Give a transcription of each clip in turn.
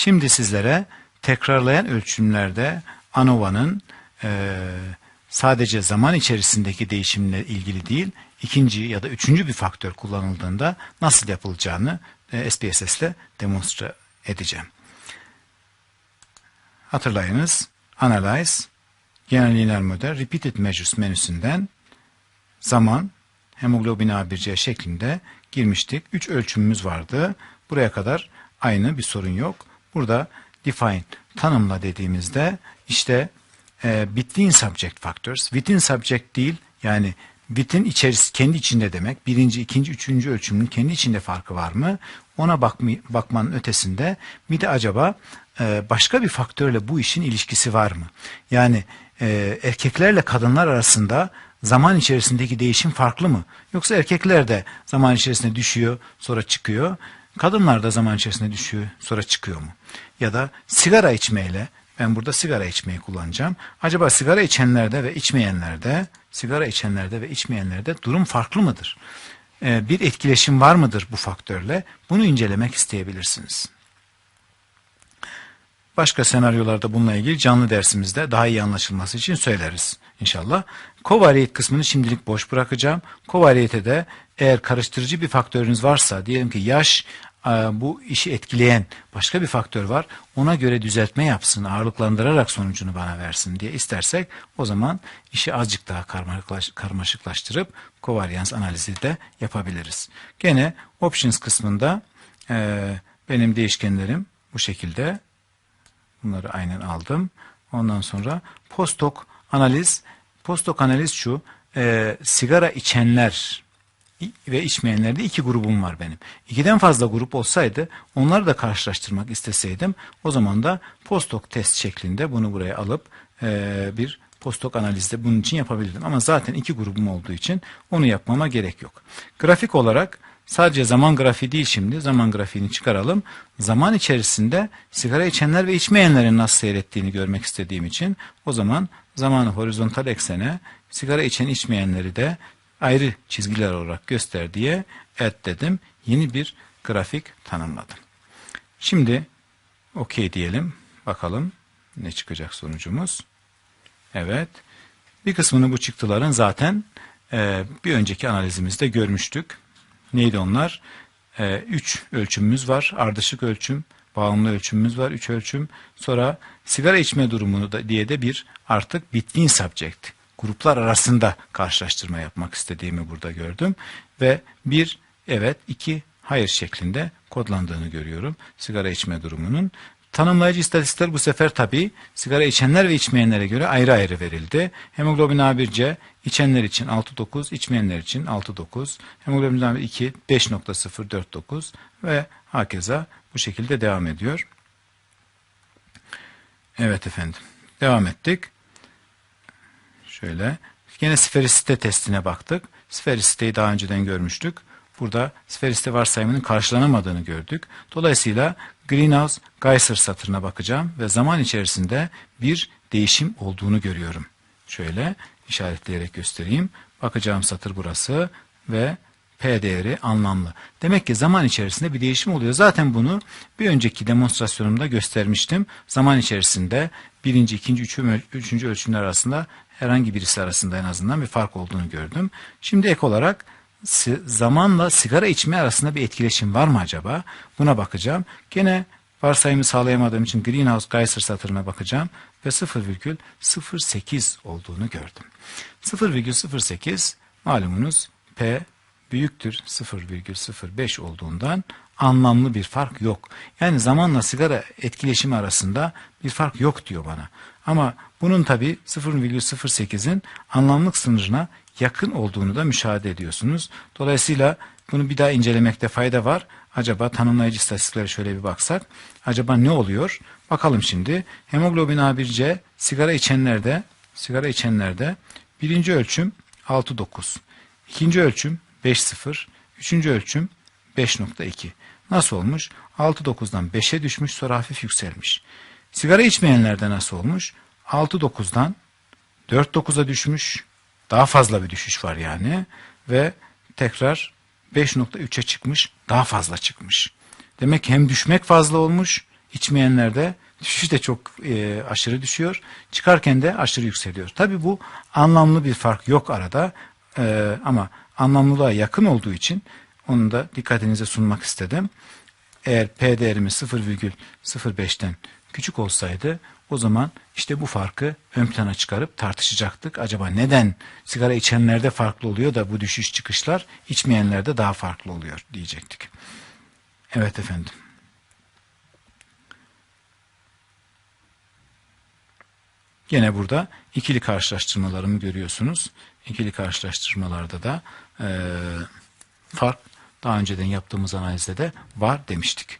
Şimdi sizlere tekrarlayan ölçümlerde ANOVA'nın e, sadece zaman içerisindeki değişimle ilgili değil, ikinci ya da üçüncü bir faktör kullanıldığında nasıl yapılacağını e, SPSS ile demonstre edeceğim. Hatırlayınız, Analyze, Genel lineer model, Repeated Measures menüsünden zaman, hemoglobin A1C şeklinde girmiştik. 3 ölçümümüz vardı. Buraya kadar aynı bir sorun yok. Burada define tanımla dediğimizde işte e, between subject factors, within subject değil yani within içerisi kendi içinde demek. Birinci, ikinci, üçüncü ölçümün kendi içinde farkı var mı? Ona bakma, bakmanın ötesinde bir de acaba e, başka bir faktörle bu işin ilişkisi var mı? Yani e, erkeklerle kadınlar arasında zaman içerisindeki değişim farklı mı? Yoksa erkekler de zaman içerisinde düşüyor sonra çıkıyor. Kadınlar da zaman içerisinde düşüyor sonra çıkıyor mu? Ya da sigara içmeyle ben burada sigara içmeyi kullanacağım. Acaba sigara içenlerde ve içmeyenlerde sigara içenlerde ve içmeyenlerde durum farklı mıdır? Ee, bir etkileşim var mıdır bu faktörle? Bunu incelemek isteyebilirsiniz. Başka senaryolarda bununla ilgili canlı dersimizde daha iyi anlaşılması için söyleriz inşallah. Covariate kısmını şimdilik boş bırakacağım. Covariate'de eğer karıştırıcı bir faktörünüz varsa diyelim ki yaş e, bu işi etkileyen başka bir faktör var. Ona göre düzeltme yapsın, ağırlıklandırarak sonucunu bana versin diye istersek o zaman işi azıcık daha karmaşıklaştırıp kovarians analizi de yapabiliriz. Gene options kısmında e, benim değişkenlerim bu şekilde Bunları aynen aldım. Ondan sonra postok analiz. Postok analiz şu. E, sigara içenler ve içmeyenlerde iki grubum var benim. İkiden fazla grup olsaydı onları da karşılaştırmak isteseydim o zaman da postok test şeklinde bunu buraya alıp e, bir postok analizde bunun için yapabilirdim. Ama zaten iki grubum olduğu için onu yapmama gerek yok. Grafik olarak Sadece zaman grafiği değil şimdi. Zaman grafiğini çıkaralım. Zaman içerisinde sigara içenler ve içmeyenlerin nasıl seyrettiğini görmek istediğim için o zaman zamanı horizontal eksene sigara içen içmeyenleri de ayrı çizgiler olarak göster diye et dedim. Yeni bir grafik tanımladım. Şimdi okey diyelim. Bakalım ne çıkacak sonucumuz. Evet. Bir kısmını bu çıktıların zaten e, bir önceki analizimizde görmüştük. Neydi onlar? 3 ee, üç ölçümümüz var. Ardışık ölçüm, bağımlı ölçümümüz var. 3 ölçüm. Sonra sigara içme durumunu da diye de bir artık between subject gruplar arasında karşılaştırma yapmak istediğimi burada gördüm. Ve bir evet iki hayır şeklinde kodlandığını görüyorum sigara içme durumunun. Tanımlayıcı istatistikler bu sefer tabi sigara içenler ve içmeyenlere göre ayrı ayrı verildi. Hemoglobin A1C içenler için 6.9, içmeyenler için 6.9, hemoglobin A2 5.049 ve hakeza bu şekilde devam ediyor. Evet efendim. Devam ettik. Şöyle. Yine sferisite testine baktık. Sferisiteyi daha önceden görmüştük. Burada sferisite varsayımının karşılanamadığını gördük. Dolayısıyla Greenhouse Geyser satırına bakacağım ve zaman içerisinde bir değişim olduğunu görüyorum. Şöyle işaretleyerek göstereyim. Bakacağım satır burası ve P değeri anlamlı. Demek ki zaman içerisinde bir değişim oluyor. Zaten bunu bir önceki demonstrasyonumda göstermiştim. Zaman içerisinde birinci, ikinci, üçüncü, üçüncü ölçümler arasında herhangi birisi arasında en azından bir fark olduğunu gördüm. Şimdi ek olarak zamanla sigara içme arasında bir etkileşim var mı acaba? Buna bakacağım. Gene varsayımı sağlayamadığım için Greenhouse Geyser satırına bakacağım ve 0,08 olduğunu gördüm. 0,08 malumunuz P büyüktür 0,05 olduğundan anlamlı bir fark yok. Yani zamanla sigara etkileşimi arasında bir fark yok diyor bana. Ama bunun tabi 0,08'in anlamlık sınırına yakın olduğunu da müşahede ediyorsunuz. Dolayısıyla bunu bir daha incelemekte fayda var. Acaba tanımlayıcı istatistiklere şöyle bir baksak. Acaba ne oluyor? Bakalım şimdi. Hemoglobin A1C sigara içenlerde sigara içenlerde birinci ölçüm 6.9. ikinci ölçüm 5.0. Üçüncü ölçüm 5.2. Nasıl olmuş? 6.9'dan 5'e düşmüş sonra hafif yükselmiş. Sigara içmeyenlerde nasıl olmuş? 6.9'dan 4.9'a düşmüş daha fazla bir düşüş var yani ve tekrar 5.3'e çıkmış daha fazla çıkmış. Demek hem düşmek fazla olmuş içmeyenlerde düşüş de çok e, aşırı düşüyor. Çıkarken de aşırı yükseliyor. Tabi bu anlamlı bir fark yok arada E, ama anlamlılığa yakın olduğu için onu da dikkatinize sunmak istedim. Eğer P değerimiz 0,05'ten küçük olsaydı o zaman işte bu farkı ön plana çıkarıp tartışacaktık. Acaba neden sigara içenlerde farklı oluyor da bu düşüş çıkışlar içmeyenlerde daha farklı oluyor diyecektik. Evet efendim. Gene burada ikili karşılaştırmalarımı görüyorsunuz. İkili karşılaştırmalarda da e, fark daha önceden yaptığımız analizde de var demiştik.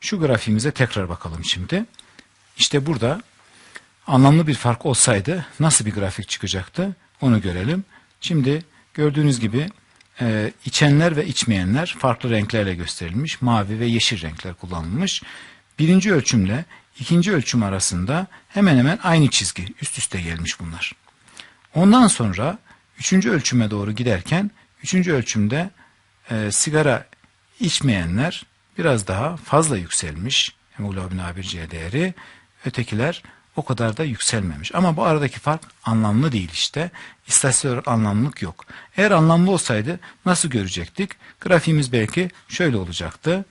Şu grafiğimize tekrar bakalım şimdi. İşte burada anlamlı bir fark olsaydı nasıl bir grafik çıkacaktı onu görelim. Şimdi gördüğünüz gibi e, içenler ve içmeyenler farklı renklerle gösterilmiş. Mavi ve yeşil renkler kullanılmış. Birinci ölçümle ikinci ölçüm arasında hemen hemen aynı çizgi üst üste gelmiş bunlar. Ondan sonra üçüncü ölçüme doğru giderken üçüncü ölçümde e, sigara içmeyenler biraz daha fazla yükselmiş hemoglobin A1C değeri. Ötekiler o kadar da yükselmemiş. Ama bu aradaki fark anlamlı değil işte. İstatistik olarak anlamlılık yok. Eğer anlamlı olsaydı nasıl görecektik? Grafiğimiz belki şöyle olacaktı.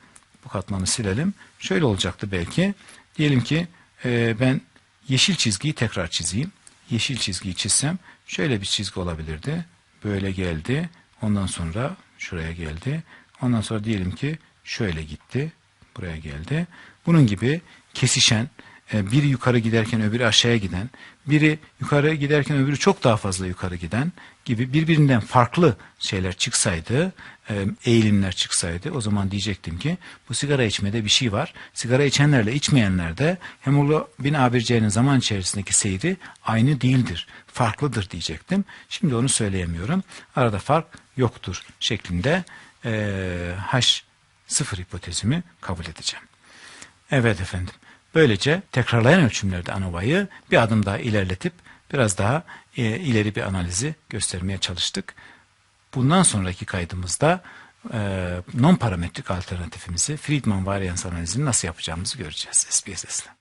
Bu katmanı silelim. Şöyle olacaktı belki. Diyelim ki e, ben yeşil çizgiyi tekrar çizeyim. Yeşil çizgiyi çizsem şöyle bir çizgi olabilirdi. Böyle geldi. Ondan sonra şuraya geldi. Ondan sonra diyelim ki şöyle gitti. Buraya geldi. Bunun gibi kesişen, e, biri yukarı giderken öbürü aşağıya giden, biri yukarı giderken öbürü çok daha fazla yukarı giden gibi birbirinden farklı şeyler çıksaydı, e, eğilimler çıksaydı o zaman diyecektim ki bu sigara içmede bir şey var. Sigara içenlerle içmeyenlerde hemoglobin A1C'nin zaman içerisindeki seyri aynı değildir, farklıdır diyecektim. Şimdi onu söyleyemiyorum. Arada fark yoktur şeklinde e, H0 hipotezimi kabul edeceğim. Evet efendim. Böylece tekrarlayan ölçümlerde ANOVA'yı bir adım daha ilerletip biraz daha e, ileri bir analizi göstermeye çalıştık. Bundan sonraki kaydımızda e, non parametrik alternatifimizi Friedman varyans analizini nasıl yapacağımızı göreceğiz SPSS ile.